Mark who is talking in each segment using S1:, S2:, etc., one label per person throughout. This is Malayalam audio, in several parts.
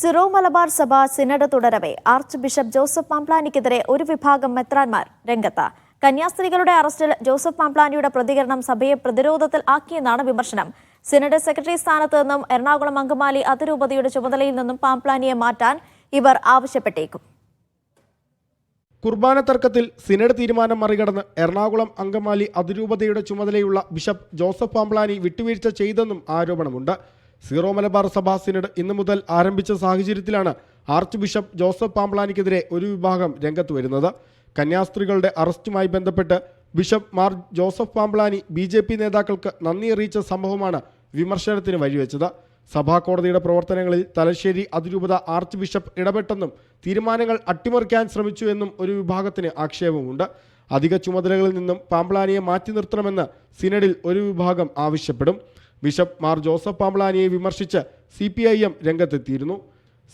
S1: സിറോ മലബാർ സഭ സിനഡ് തുടരവെ. ആർച്ച് ബിഷപ്പ് ജോസഫ് പാംപ്ലാനിക്കെതിരെ ഒരു വിഭാഗം മെത്രാൻമാർ രംഗത്ത്. കന്യാസ്ത്രീകളുടെ അറസ്റ്റിൽ ജോസഫ് പാംപ്ലാനിയുടെ പ്രതികരണം സഭയെ പ്രതിരോധത്തിൽ ആക്കിയെന്നാണ് വിമർശനം. സിനഡ് സെക്രട്ടറി സ്ഥാനത്ത് നിന്നും എറണാകുളം അങ്കമാലി അതിരൂപതയുടെ ചുമതലയിൽ നിന്നും പാംപ്ലാനിയെ മാറ്റാൻ ഇവർ ആവശ്യപ്പെട്ടേക്കും.
S2: കുർബാന തർക്കത്തിൽ സിനഡ് തീരുമാനം മറികടന്ന് എറണാകുളം അങ്കമാലി അതിരൂപതയുടെ ചുമതലയുള്ള ബിഷപ്പ് ജോസഫ് പാംപ്ലാനി വിട്ടുവീഴ്ച ചെയ്തെന്നും ആരോപണമുണ്ട്. സീറോ മലബാർ സഭ സിനഡ് ഇന്നു മുതൽ ആരംഭിച്ച സാഹചര്യത്തിലാണ് ആർച്ച് ബിഷപ്പ് ജോസഫ് പാമ്പ്ലാനിക്കെതിരെ ഒരു വിഭാഗം രംഗത്ത് വരുന്നത്. കന്യാസ്ത്രീകളുടെ അറസ്റ്റുമായി ബന്ധപ്പെട്ട് bishop Mar Joseph Pamplany B J P നേതാക്കൾക്ക് നന്ദി അറിയിച്ച സംഭവമാണ് വിമർശനത്തിന് വഴിവെച്ചത്. സഭാ കോടതിയുടെ പ്രവർത്തനങ്ങളിൽ തലശ്ശേരി അതിരൂപത ആർച്ച് ബിഷപ്പ് ഇടപെട്ടെന്നും തീരുമാനങ്ങൾ അട്ടിമറിക്കാൻ ശ്രമിച്ചു എന്നും ഒരു വിഭാഗത്തിന് ആക്ഷേപമുണ്ട്. അധിക ചുമതലകളിൽ നിന്നും പാമ്പ്ലാനിയെ മാറ്റി നിർത്തണമെന്ന് സിനഡിൽ ഒരു വിഭാഗം ആവശ്യപ്പെടും. ബിഷപ്പ് മാർ ജോസഫ് പാമ്പളാനിയെ വിമർശിച്ച് സി പി ഐ എം രംഗത്തെത്തിയിരുന്നു.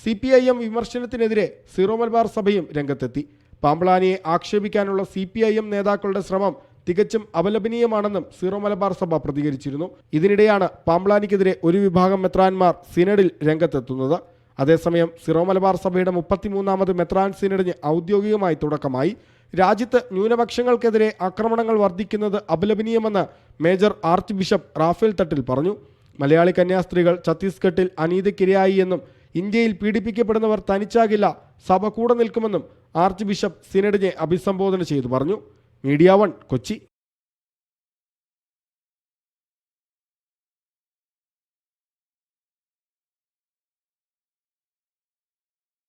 S2: സി പി ഐ എം വിമർശനത്തിനെതിരെ സിറോ മലബാർ സഭയും രംഗത്തെത്തി. പാമ്പളാനിയെ ആക്ഷേപിക്കാനുള്ള സി പി ഐ എം നേതാക്കളുടെ ശ്രമം തികച്ചും അപലപനീയമാണെന്നും സിറോ മലബാർ സഭ പ്രതികരിച്ചിരുന്നു. ഇതിനിടെയാണ് പാമ്പ്ലാനിക്കെതിരെ ഒരു വിഭാഗം മെത്രാൻമാർ സിനഡിൽ രംഗത്തെത്തുന്നത്. അതേസമയം സിറോ മലബാർ സഭയുടെ മുപ്പത്തിമൂന്നാമത് മെത്രാൻ സിനഡിന് ഔദ്യോഗികമായി തുടക്കമായി. രാജ്യത്ത് ന്യൂനപക്ഷങ്ങൾക്കെതിരെ ആക്രമണങ്ങൾ വർദ്ധിക്കുന്നത് അപലപനീയമെന്ന് major archbishop Raphael Thattil പറഞ്ഞു. മലയാളി കന്യാസ്ത്രീകൾ ഛത്തീസ്ഗഡിൽ അനീതിക്കിരയായി എന്നും ഇന്ത്യയിൽ പീഡിപ്പിക്കപ്പെടുന്നവർ തനിച്ചാകില്ല സഭ കൂടെ നിൽക്കുമെന്നും ആർച്ച് ബിഷപ്പ് സിനഡിനെ അഭിസംബോധന ചെയ്തു പറഞ്ഞു. Media one Kochi.